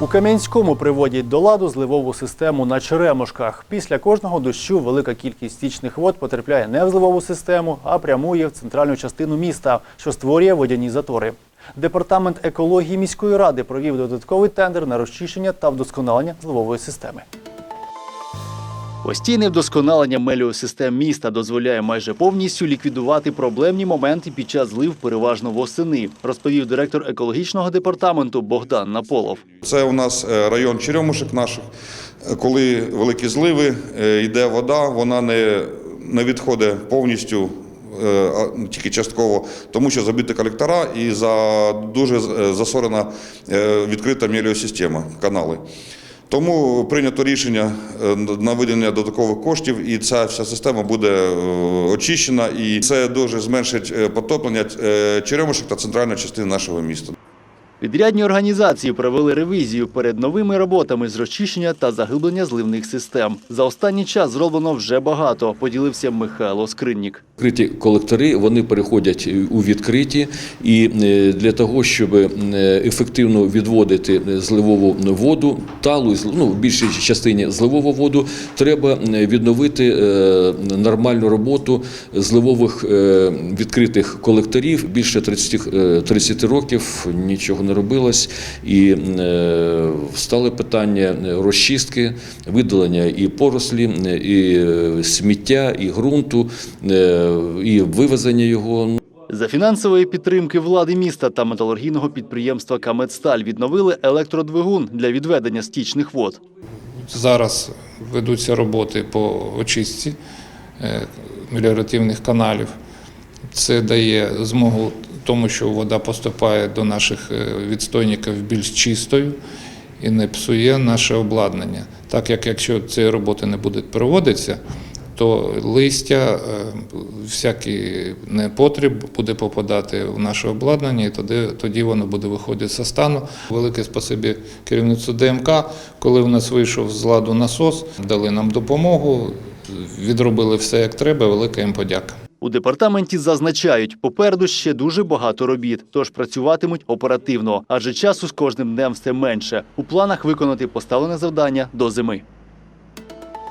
У Кам'янському приводять до ладу зливову систему на Черемушках. Після кожного дощу велика кількість стічних вод потрапляє не в зливову систему, а прямує в центральну частину міста, що створює водяні затори. Департамент екології міської ради провів додатковий тендер на розчищення та вдосконалення зливової системи. Постійне вдосконалення меліосистем міста дозволяє майже повністю ліквідувати проблемні моменти під час злив переважно восени, розповів директор екологічного департаменту Богдан Наполов. Це у нас е, район Черемушек наших. Коли великі зливи, е, йде вода, вона не, не відходить повністю, е, а тільки частково, тому що забиті колектора і за дуже засорена відкрита меліосистема, канали. Тому прийнято рішення е, на виділення додаткових коштів, і ця вся система буде е, очищена, і це дуже зменшить е, потоплення черемушок та центральної частини нашого міста. Підрядні організації провели ревізію перед новими роботами з розчищення та заглиблення зливних систем. За останній час зроблено вже багато. Поділився Михайло Скриннік. Відкриті колектори вони переходять у відкриті, і е, для того, щоб е, ефективно відводити зливову воду, талу ну, в більшій частині зливову воду, треба е, відновити нормальну роботу зливових відкритих колекторів. Більше 30, е, 30 років нічого не робилось, і е, стали питання розчистки, видалення і порослі, і е, сміття, і ґрунту, е, і вивезення його. За фінансової підтримки влади міста та металургійного підприємства Камедсталь відновили електродвигун для відведення стічних вод. Зараз ведуться роботи по очистці е, меліоративних каналів. Це дає змогу тому, що вода поступає до наших е, відстойників більш чистою і не псує наше обладнання. Так як якщо ці роботи не будуть проводитися, то листя, е, всякий непотріб буде попадати в наше обладнання, і тоді, тоді воно буде виходити зі стану. Велике спасибі керівництву ДМК, коли в нас вийшов з ладу насос, дали нам допомогу, відробили все як треба. Велика їм подяка. У департаменті зазначають, попереду ще дуже багато робіт, тож працюватимуть оперативно, адже часу з кожним днем все менше. У планах виконати поставлене завдання до зими.